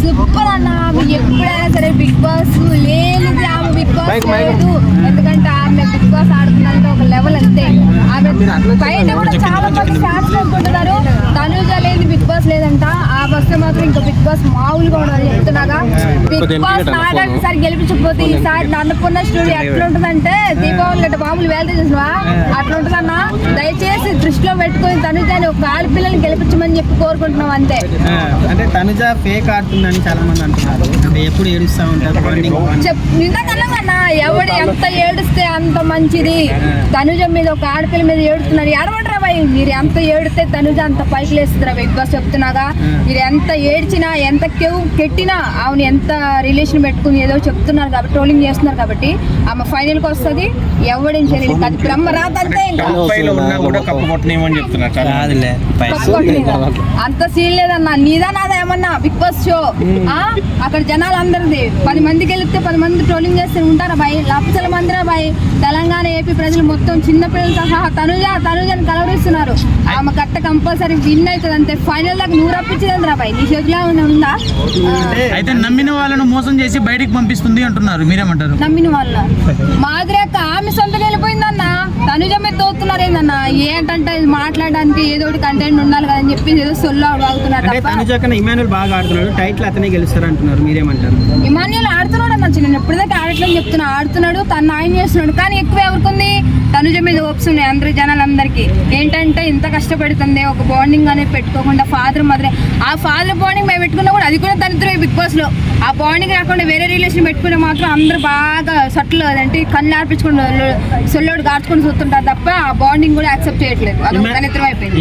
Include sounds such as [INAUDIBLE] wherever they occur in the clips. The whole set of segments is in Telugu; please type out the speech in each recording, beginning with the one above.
సూపర్ అన్న. ఆమె ఎప్పుడైనా సరే బిగ్ బాస్ లేనిది ఆమె బిగ్ బాస్. లేదు. ఎందుకంటే ఆమె బిగ్ బాస్ ఆడుతుందంటే ఒక లెవెల్ అంతే. ఆమె బయట కూడా చాలా మంది ఫ్యాన్స్ అనుకుంటున్నారు. తనుజ లేని బిగ్ బాస్ లేదంట. ఆ వస్తే మాత్రం ఇంకా బిగ్ బాస్ మామూలుగా ఉండదు. చెప్తున్నాగా బాస్ ఈసారి గెలిపించకపోతే ఈసారి అన్నపూర్ణ స్టూడియో ఎట్లా ఉంటుందంటే దీపావళి గట్ట బాబులు వెళ్తే చూసినవా? అట్లా ఉంటుందన్న దయచేసి దృష్టిలో పెట్టుకొని తనుజని ఒక ఆడపిల్లని గెలిపించమని చెప్పి కోరుకుంటున్నాం అంతే. అంటే తనుజ ఫేక్ ఆడుతుందని చాలా మంది అంటున్నారు. అంటే ఎప్పుడు ఏడుస్తూ ఉంటారు ఎవడు ఎంత ఏడుస్తే అంత మంచిది. తనుజ మీద ఒక ఆడపిల్ల మీద ఏడుస్తున్నారు. ఏడమంటారా భయ్ మీరు ఎంత ఏడితే తనుజ అంత పైకి లేస్తున్నా బిగ్ బాస్ చెప్తున్నాగా. మీరు ఎంత ఏడ్చినా ఎంత కెవ్ కెట్టినా ఆమెను ఎంత రిలేషన్ పెట్టుకుని ఏదో చెప్తున్నారు కాబట్టి ట్రోలింగ్ చేస్తున్నారు కాబట్టి ఆమె ఫైనల్కి వస్తుంది ఎవడేం చేయలేదు అది బ్రహ్మ రాదంతే? అంత సీన్ లేదన్నా నీదా నాదా ఏమన్నా బిగ్ బాస్ షో ఆ? అక్కడ జనాలు అందరిది పది మందికి వెళ్తే పది మంది ట్రోలింగ్ చేస్తే ఉంటారా బాయ్? లక్షల మందిరా బాయ్? తెలంగాణ ఏపీ ప్రజలు మొత్తం చిన్న పిల్లలతో సహా తనుజ తనుజని కలవరిస్తున్నారు ఆమె కట్ట కంపల్సరీ విన్ అవుతుంది అంతే ఫైనల్ దాకా నువ్వు రప్పించలేదు రా బాయ్? నీ చేతిలో ఏమైనా ఉందా? అయితే నమ్మిన వాళ్ళను మోసం చేసి బయటికి పంపిస్తుంది అంటున్నారు. మీరేమంటారు? నమ్మిన వాళ్ళ. మాదిరి అక్క ఆమె సొంతగా వెళ్ళిపోయిందన్న తనుజ మీద తోస్తున్నారు ఏందన్న ఏంటంటే ఇది మాట్లాడడానికి ఏదో ఒకటి కంటెంట్ ఉండాలి కదా అని చెప్పి ఏదో సొల్లు అవుతున్నారు తనుజ కన్నా బాగా ఆడుతున్నాడు. టైటిల్ అతనే గెలుస్తారు అంటున్నారు మీరేమంటారు? ఇమాన్యుల్ ఆడుతున్నాడు అన్న నేను ఎప్పటిదాకా ఆడట్లేదు చెప్తున్నా ఆడుతున్నాడు తను ఆయన చేస్తున్నాడు. కానీ ఎక్కువ ఎవరికి తనుజ మీద హోప్స్ ఉన్నాయి అందరి జనాలందరికీ. ఏంటంటే ఇంత కష్టపడుతుంది ఒక బాండింగ్ అనేది పెట్టుకోకుండా ఫాదర్ మదర్ ఆ ఫాదర్ బాండింగ్ మేము పెట్టుకున్నా కూడా అది కూడా దరిద్రమే బిగ్ బాస్లో. ఆ బాండింగ్ రాకుండా వేరే రిలేషన్ పెట్టుకునే మాత్రం అందరూ బాగా సట్లు అంటే కళ్ళు ఆర్పించుకుని సొల్లోడు గార్చుకొని చూస్తుంటారు తప్ప ఆ బాండింగ్ కూడా యాక్సెప్ట్ చేయట్లేదు. అది ఒక దరిద్రం అయిపోయింది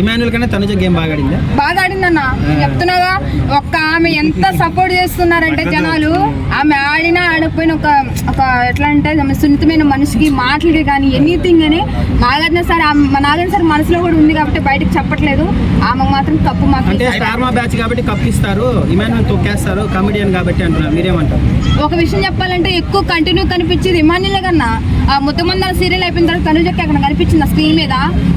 గేమ్ బాగా ఆడిందా? బాగా ఆడిందన్న. చెప్తున్నాగా ఒక్క ఆమె ఎంత సపోర్ట్ చేస్తున్నారంటే జనాలు ఆమె ఆడినా ఆడకపోయినా ఒక ఒక ఎట్లా అంటే ఆమె సున్నితమైన మనిషికి మాటలకి కానీ ఎనీథింగ్ అని నాగార్జున సార్ నాగార్జున సార్ మనసులో కూడా ఉంది కాబట్టి బయటకు చెప్పట్లేదు. ఆమె మాత్రం కప్పు మాత్రం అంటే కాబట్టి కప్పిస్తారు ఇమాన్యుల్ తొక్కేస్తారు. కమెడియన్ కాబట్టి అంటున్నారు. మీరేమంటారు? ఒక విషయం చెప్పాలంటే ఎక్కువ కంటిన్యూ కనిపించేది ఇమాన్యులే కన్నా. ఆ ముద్దమందాల సీరియల్ అయిపోయిన తర్వాత తనుజకి అక్కడ కనిపించింది ఆ స్క్రీన్ మీద?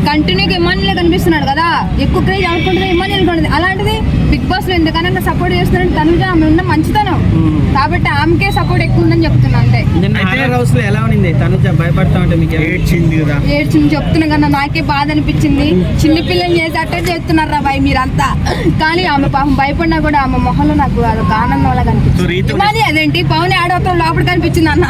కంటిన్యూగా ఇమాన్యులే కనిపిస్తున్నాడు కదా. ఎక్కువ క్రేజ్ అనుకుంటుంది ఇమాన్యుల్ ఉంటుంది. అలాంటిది బిగ్ బాస్లో ఎందుకన్నా సపోర్ట్ చేస్తున్నాడు తనుజ ఆమె ఉన్న మంచితనం. కాబట్టి ఆమెకే సపోర్ట్ ఎక్కువ ఉందని చెప్తున్నా అంతే. నిన్న హారర్ హౌస్లో ఎలా ఉంది తనుజ భయపడతా ఉంటే మీకు ఏం- ఏడ్చింది కదా. ఏడ్చింది చెప్తున్నా కదా నాకే బాధ అనిపించింది. చిన్న పిల్లల్ని చేసి అటెండ్ చేస్తున్నారా బాయ్ మీరంతా? కానీ ఆమె పాపం భయపడినా కూడా ఆమె మొహంలో నాకు అదొక ఆనందం రీతు ఇమాని అదేంటి? పవన్ ఆడవతం లోపల కనిపించింది అన్న.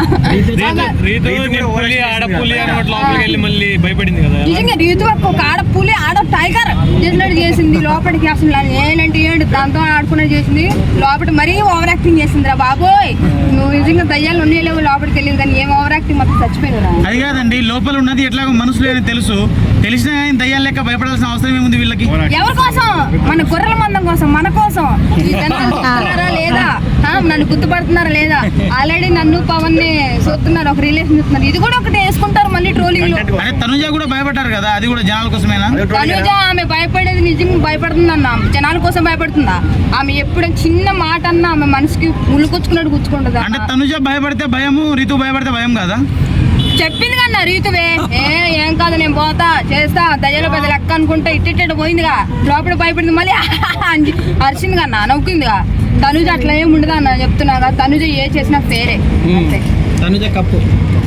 పులి ఆడపులి ఓవర్ అన్నట్టు లోపలికి వెళ్ళి మళ్ళీ భయపడింది కదా నిజంగా రీతు వరకు ఒక ఆడ పులి ఆడ టైగర్ చేసినట్టు చేసింది లోపలికి అసలు ఏంటంటే ఏంటి దాంతో ఆడుకున్నట్టు చేసింది. లోపల మరీ ఓవర్ యాక్టింగ్ చేసింది రా బాబోయ్. నువ్వు నిజంగా దయ్యాలు ఉన్నాయి లేవు లోపలికి వెళ్ళింది కానీ ఏం ఓవర్ యాక్టింగ్ మొత్తం చచ్చిపోయింది రా అది కాదండి లోపల ఉన్నది ఎట్లాగో మనసులో అని తెలుసు. తెలిసినా కానీ దయ్యాలు లెక్క భయపడాల్సిన అవసరం ఏముంది వీళ్ళకి? ఎవరి కోసం? మన గొర్రెల మందం కోసం మన కోసం. లేదా? నన్ను గుర్తుపడుతున్నారా లేదా? ఆల్రెడీ నన్ను పవన్ని చూస్తున్నారు ఒక రిలేషన్ చూస్తున్నారు. ఇది కూడా ఒకటి వేసుకుంటారు మళ్ళీ ట్రోలింగ్ తనుజ కూడా భయపడ్డారు కదా అది కూడా జనాల కోసమేనా? తనుజ ఆమె భయపడేది నిజంగా భయపడుతుందన్న. జనాల కోసం భయపడుతుందా? ఆమె ఎప్పుడు చిన్న మాట అన్నా ఆమె మనసుకి ముళ్ళుకొచ్చుకున్నట్టు గుచ్చుకుంటుందా? అంటే తనుజ భయపడితే భయము రితు భయపడితే భయం కదా? చెప్పింది కన్నా రీతువే. ఏ ఏం కాదు నేను పోతా చేస్తా దయ్యాల పెద్ద లెక్క అనుకుంటే ఇట్టిట్టు పోయిందిగా. లోపల భయపడింది మళ్ళీ అని అరిచింది కన్నా నవ్వుకుందిగా. తనుజ అట్లా ఏం ఉండదు అన్న చెప్తున్నాగా తనుజ ఏ చేసినా ఫేరే అంతే. తనుజ కప్పు.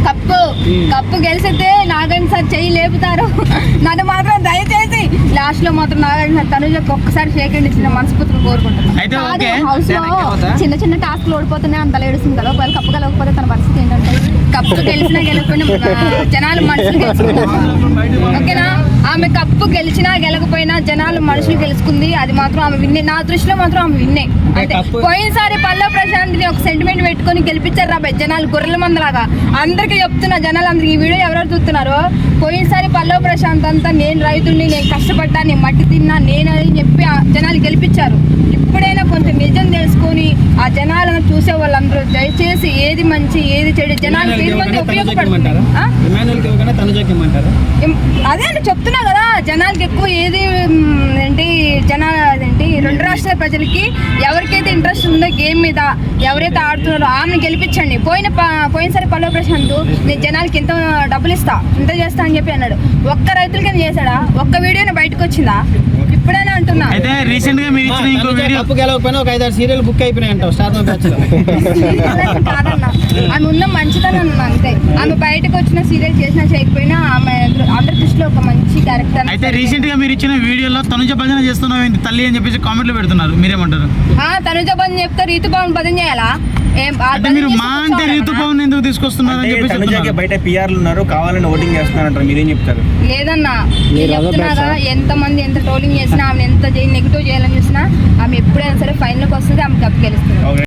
కప్పు. కప్పు గెలిచితే నాగార్జున సార్ చెయ్యి లేపుతారు. [LAUGHS] నన్ను మాత్రం దయచేసి లాస్ట్లో మాత్రం నాగార్జున సార్ తనుజకి ఒక్కసారి షేక్ హ్యాండ్ ఇచ్చిన మనస్ఫూర్తిగా కోరుకుంటున్నాను. హౌస్లో చిన్న చిన్న టాస్క్లు ఓడిపోతున్నాయి అంతలో ఏడుస్తుంది కదా. ఒకవేళ కప్పు కలగకపోతే తన పరిస్థితి ఏంటంటే కప్పు గెలిచినా ఆ, జనాలు మనుషులు గెలుచుకున్నారు [LAUGHS] ఓకేనా? ఆమె కప్పు గెలిచినా గెలకపోయినా జనాలు మనుషులు గెలుచుకుంది. అది మాత్రం ఆమె విన్నే. నా దృష్టిలో మాత్రం ఆమె విన్నే. అంటే పోయినసారి పల్లె ప్రశాంత్ని ఒక సెంటిమెంట్ పెట్టుకొని గెలిపించారు రా జనాలు గొర్రెల మందలాగా. అందరికీ చెప్తున్నా జనాలు అందరికి ఈ వీడియో ఎవరెవరు చూస్తున్నారో పోయినసారి పల్లవ ప్రశాంత్ అంతా నేను రైతుల్ని నేను కష్టపడ్డా నేను మట్టి తిన్నా నేను అని చెప్పి జనాలు గెలిపించారు. దయచేసి ఏది మంచి ఏది చెడు జనాలకు ఏది ఉపయోగపడుతుంది అదే అని చెప్తున్నా కదా జనాలకి ఎక్కువ ఏది ఏంటి జనాల అదేంటి రెండు రాష్ట్రాల ప్రజలకి ఎవరికైతే ఇంట్రెస్ట్ ఉందో గేమ్ మీద ఎవరైతే ఆడుతున్నారో ఆమెను గెలిపించండి. పోయిన పోయినసారి పల్లవ ప్రశాంత్ నేను జనాలకి ఎంత డబ్బులు ఇస్తా ఇంత చేస్తా అని చెప్పి అన్నాడు. ఒక్క రైతులకి చేశాడా? ఒక్క వీడియోని బయటకు వచ్చిందా? ఎప్పుడైనా అంటున్నా. అయితే రీసెంట్గా మీరు ఇచ్చిన ఇంకో తనుజ వీడియో కప్పు గెలవకపోయినా ఒక ఐదారు సీరియల్ బుక్ అయిపోయినాయి అంటావు స్టార్ మా బ్యాచ్లో కాదన్న. ఆమె ఉన్న మంచితనం అన్న అంతే. ఆమె బయటకు వచ్చిన సీరియల్ చేసినా చేయకపోయినా ఆమె అందరి దృష్టిలో ఒక మంచి క్యారెక్టర్ అయితే రీసెంట్గా మీరు ఇచ్చిన వీడియోలో తనుజ భజన చేస్తున్నావు తల్లి అని చెప్పేసి కామెంట్లు పెడుతున్నారు. మీరేమంటారు? ఆ తనుజ బంద్ చెప్తే రీతు భవన్ భజన చేయాలా? భజన మీరు మా అంటే కూర్చోవాలా రీతు మన? పవన్ ఎందుకు తీసుకొస్తున్నారు అని తనుజకి చెప్తున్నారు. బయట పిఆర్లు ఉన్నారు కావాలని ఓటింగ్ చేస్తున్నారంటారు మీరేం చెప్తారు? లేదన్నా నేను చెప్తున్నాగా ఎంత మంది ఎంత ట్రోలింగ్ చేసినా ఆమె ఎంత నెగిటివ్ చేయాలని చూసినా ఆమె ఎప్పుడైనా సరే ఫైనల్కి వస్తుంది ఆమె కప్పు గెలుస్తుంది.